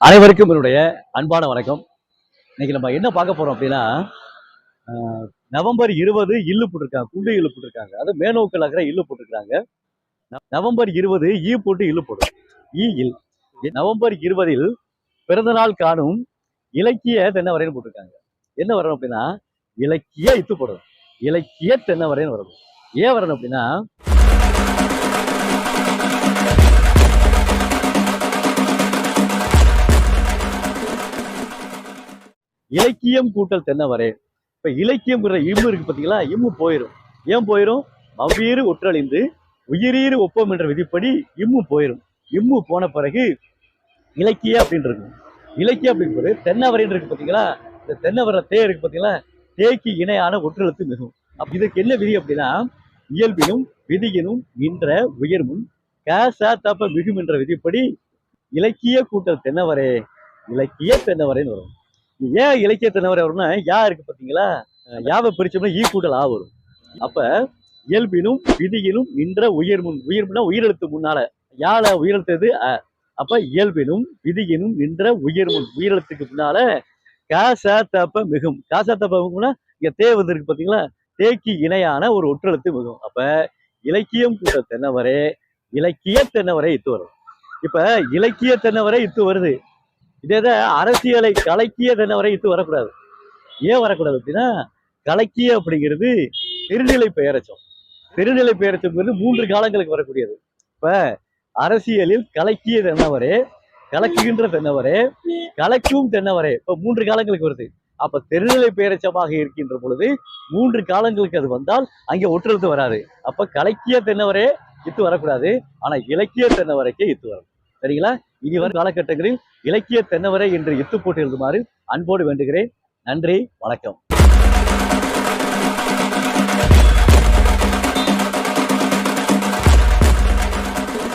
அனைவருக்கும் என்னுடைய அன்பான வணக்கம். இன்னைக்கு நம்ம என்ன பார்க்க போறோம் அப்படின்னா ஆஹ், நவம்பர் இருபது இல்லு போட்டிருக்காங்க குண்டு இல்லு போட்டிருக்காங்க. அது மேனோக்கள் அக்கறை இல்லு போட்டிருக்காங்க நவம்பர் இருபது ஈ போட்டு இல்லு போடும் ஈ இல். நவம்பர் இருபதில் பிறந்தநாள் காணும் இலக்கிய தென்னவரைன்னு போட்டிருக்காங்க. என்ன வரணும் அப்படின்னா இலக்கிய இத்து போடணும். இலக்கிய தென்னவரைன்னு வரணும் ஏன் வரணும் அப்படின்னா இலக்கியம் கூட்டல் தென்னவரே. இப்ப இலக்கியம் இம்மு இருக்கு பாத்தீங்களா? இம்மு போயிடும் ஏன் போயிடும் அவ்வீறு ஒற்றழிந்து உயிரீறு ஒப்பம் என்ற விதிப்படி இம்மு போயிடும் இம்மு போன பிறகு இலக்கிய அப்படின்னு இருக்கும். இலக்கியம் அப்படிங்கிறது தென்னவரைன்னு இருக்கு பாத்தீங்களா? இந்த தென்னவர தே இருக்கு பாத்தீங்களா? தேக்கு இணையான ஒற்றெழுத்து மிகும் இதுக்கு என்ன விதி அப்படின்னா இயல்பினும் விதியினும் நின்ற உயர்முன் கேச தப்ப மிகும் என்ற விதிப்படி இலக்கிய கூட்டல் தென்னவரே இலக்கிய தென்னவரைன்னு வரும். ஏன் இலக்கிய தென்னவரை வரும்னா யா இருக்கு பார்த்தீங்களா? யாவை பிரிச்சோம்னா ஈ கூட்டல் ஆ வரும். அப்ப இயல்பினும் விதியிலும் நின்ற உயர்முன் உயர்முன்னா உயிரெழுத்து முன்னால. யால உயிரெழுத்தது? அ. அப்ப இயல்பினும் விதியினும் நின்ற உயர்முன் உயிரெழுத்துக்கு முன்னால காசா தப்ப மிகும். காசா தப்ப மிகும்னா இங்க தே வந்து இருக்கு பாத்தீங்களா தேக்கு இணையான ஒரு ஒற்றெழுத்து மிகும் அப்ப இலக்கியம் கூட்ட தென்னவரே இலக்கிய தென்னவரே இத்து வரும் இப்ப இலக்கிய தென்னவரே இத்து வருது. இதே தான் அரசியலை கலக்கிய தென்னவரை இத்து வரக்கூடாது. ஏன் வரக்கூடாது அப்படின்னா கலக்கிய அப்படிங்கிறது திருநிலை பெயரச்சம். திருநிலை பெயரச்சம்ங்கிறது மூன்று காலங்களுக்கு வரக்கூடியது. இப்ப அரசியலில் கலக்கிய தென்னவரே கலக்குகின்ற தென்னவரே கலக்கும் தென்னவரே. இப்ப மூன்று காலங்களுக்கு வருது. அப்ப தெருநிலை பேரச்சமாக இருக்கின்ற பொழுது மூன்று காலங்களுக்கு அது வந்தால் அங்கே ஒற்றெழுத்து வராது. அப்ப கலக்கிய தென்னவரே இத்து வரக்கூடாது. ஆனா இலக்கிய தென்னவரைக்கே இத்து வரும். சரிங்களா? இனி வரும் காலகட்டங்களில் இலக்கிய தென்னவரை என்று இத்து போட்டு எழுதுமாறு அன்போடு வேண்டுகிறேன். நன்றி வணக்கம்.